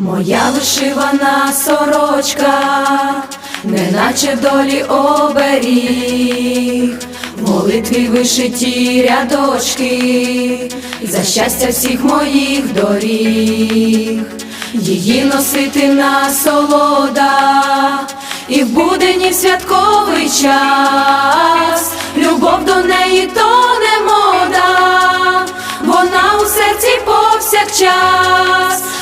Моя вишивана сорочка, неначе долі оберіг, молитві вишиті рядочки, за щастя всіх моїх доріг, її носити насолода, і в будені в святковий час, любов до неї то не мода, вона у серці повсякчас,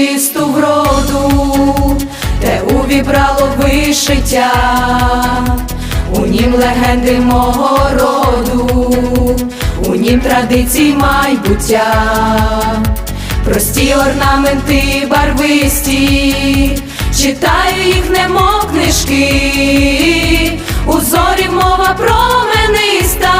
чисту вроду, те увібрало вишиття, у нім легенди мого роду, у нім традицій майбуття, прості орнаменти барвисті, читаю їх, немов книжки, у зорі мова промениста,